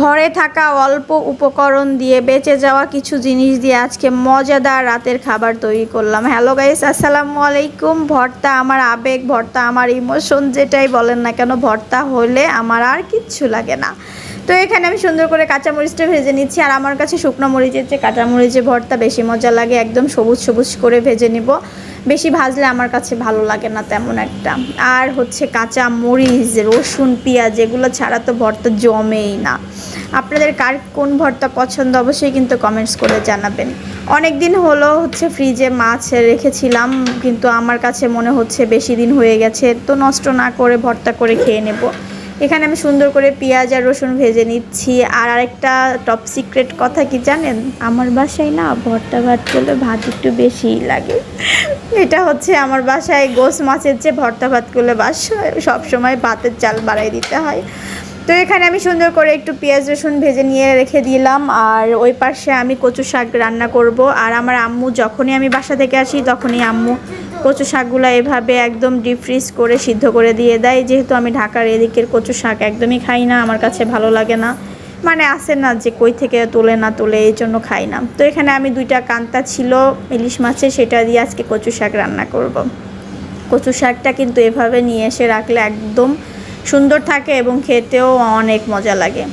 ঘরে থাকা অল্প উপকরণ দিয়ে বেঁচে যাওয়া কিছু জিনিস দিয়ে আজকে মজাদার রাতের খাবার তৈরি করলাম। হ্যালো গাইস আসসালামু আলাইকুম। ভর্তা আমার আবেগ, ভর্তা আমার ইমোশন যেটাই বলেন না কেন, ভর্তা হলে আমার আর কিচ্ছু লাগে না। তো এখানে আমি সুন্দর করে কাঁচামরিচটা ভেজে নিচ্ছি, আর আমার কাছে শুকনো মরিচের চেয়ে কাঁচামরিচের ভর্তা বেশি মজা লাগে। একদম সবুজ সবুজ করে ভেজে নিব। বেশি ভাজলে আমার কাছে ভালো লাগে না তেমন একটা। আর হচ্ছে কাঁচা মরিচ, রসুন, পেঁয়াজ, এগুলো ছাড়া তো ভর্তা জমেই না। আপনাদের কার কোন ভর্তা পছন্দ, অবশ্যই কিন্তু কমেন্টস করে জানাবেন। অনেক দিন হলো হচ্ছে ফ্রিজে মাছ রেখেছিলাম, কিন্তু আমার কাছে মনে হচ্ছে বেশি দিন হয়ে গেছে, তো নষ্ট না করে ভর্তা করে খেয়ে নেব। এখানে আমি সুন্দর করে পেঁয়াজ আর রসুন ভেজে নিচ্ছি। আর আরেকটা টপ সিক্রেট কথা কি জানেন? আমার বাসায় না ভর্তা ভাত করলে ভাত একটু বেশিই লাগে। এটা হচ্ছে আমার বাসায় গোস মাছের যে ভর্তা ভাত করলে বাসায় সবসময় ভাতের চাল বাড়াই দিতে হয়। তো এখানে আমি সুন্দর করে একটু পেঁয়াজ, রসুন ভেজে নিয়ে রেখে দিলাম। আর ওই পাশে আমি কচু শাক রান্না করব। আর আমার আম্মু যখনই আমি বাসা থেকে আসি তখনই আম্মু কচু শাকগুলো এভাবে একদম ডিপ ফ্রিজ করে সিদ্ধ করে দিয়ে দেয়। যেহেতু আমি ঢাকার এদিকের কচু শাক একদমই খাই না, আমার কাছে ভালো লাগে না। মানে আসে না যে কই থেকে তোলে না তোলে, এই জন্য খাই না। তো এখানে আমি দুইটা কান্তা ছিল, ইলিশ মাছের, সেটা দিয়ে আজকে কচু শাক রান্না করব। কচু শাকটা কিন্তু এভাবে নিয়ে এসে রাখলে একদম সুন্দর থাকে এবং খেতেও অনেক মজা লাগে।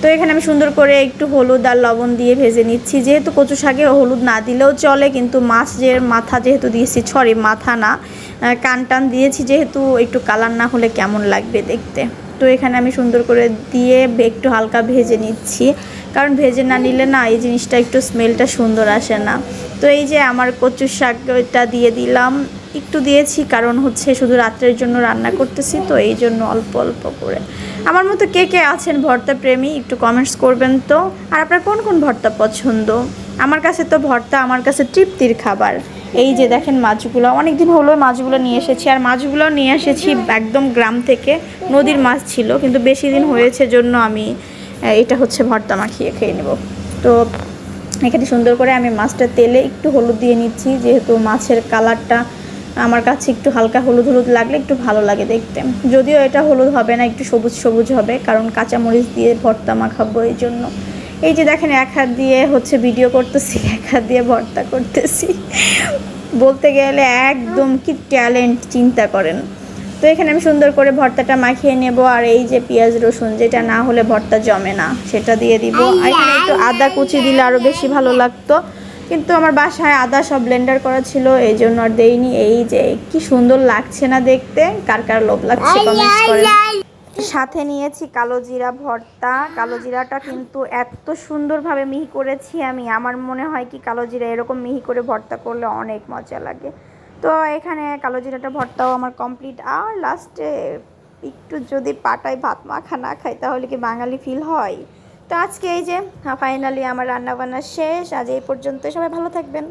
তো এখানে আমি সুন্দর করে একটু হলুদ আর লবণ দিয়ে ভেজে নিচ্ছি। যেহেতু কচু শাকে হলুদ না দিলেও চলে, কিন্তু মাছের মাথা যেহেতু দিয়েছি, সরি, মাথা না কান টান দিয়েছি যেহেতু একটু কালার না হলে কেমন লাগবে দেখতে। তো এখানে আমি সুন্দর করে দিয়ে একটু হালকা ভেজে নিচ্ছি। কারণ ভেজে না নিলে না এই জিনিসটা একটু স্মেলটা সুন্দর আসে না। তো এই যে আমার কচু শাকটা দিয়ে দিলাম। একটু দিয়েছি, কারণ হচ্ছে শুধু রাত্রের জন্য রান্না করতেছি, তো এই জন্য অল্প অল্প করে। আমার মতো কে কে আছেন ভর্তা প্রেমী? একটু কমেন্টস করবেন তো। আর আপনার কোন কোন ভর্তা পছন্দ? আমার কাছে তো ভর্তা, আমার কাছে তৃপ্তির খাবার। এই যে দেখেন মাছগুলো অনেক দিন হলো মাছগুলো নিয়ে এসেছি। আর মাছগুলো নিয়ে এসেছি একদম গ্রাম থেকে, নদীর মাছ ছিল, কিন্তু বেশি দিন হয়েছে জন্য আমি এটা হচ্ছে ভর্তা মাখিয়ে খেয়ে নেব। তো এখানে সুন্দর করে আমি মাছটা তেলে একটু হলুদ দিয়ে নিচ্ছি, যেহেতু মাছের কালারটা আমার কাছে একটু হালকা হলুদ হলুদ লাগলে একটু ভালো লাগে দেখতে। যদিও এটা হলুদ হবে না, একটু সবুজ সবুজ হবে, কারণ কাঁচামরিচ দিয়ে ভর্তা মাখাবো এই জন্য। এই যে দেখেন, এক হাত দিয়ে হচ্ছে ভিডিও করতেছি, এক হাত দিয়ে ভর্তা করতেছি। বলতে গেলে একদম কি ট্যালেন্ট, চিন্তা করেন। তো এখানে আমি সুন্দর করে ভর্তাটা মাখিয়ে নেব, আর এই যে পেঁয়াজ রসুন, যেটা না হলে ভর্তা জমে না, সেটা দিয়ে দিব। আর এখানে একটু আদা কুচি দিলে আরও বেশি ভালো লাগতো। কিন্তু আমার বাসায় আদা সব ব্লেন্ডার করা ছিল এই জন্য আর দেইনি। এই যে কি সুন্দর লাগছে না দেখতে কার কার লোভ লাগছে কমেন্টস করেন। সাথে নিয়েছি কালো জিরা ভর্তা। কালো জিরাটা কিন্তু এত সুন্দরভাবে মিহি করেছি আমি আমার মনে হয় কি কালো জিরা এরকম মিহি করে ভর্তা করলে অনেক মজা লাগে। তো এখানে কালো জিরাটা ভর্তাও আমার কমপ্লিট আর লাস্টে একটু যদি পাটায় ভাত মাখা না খাই তাহলে কি বাঙালি ফিল হয়? তো আজকে এই যে ফাইনালি আমার রান্নাবান্না শেষ। আজ এই পর্যন্ত সবাই ভালো থাকবেন।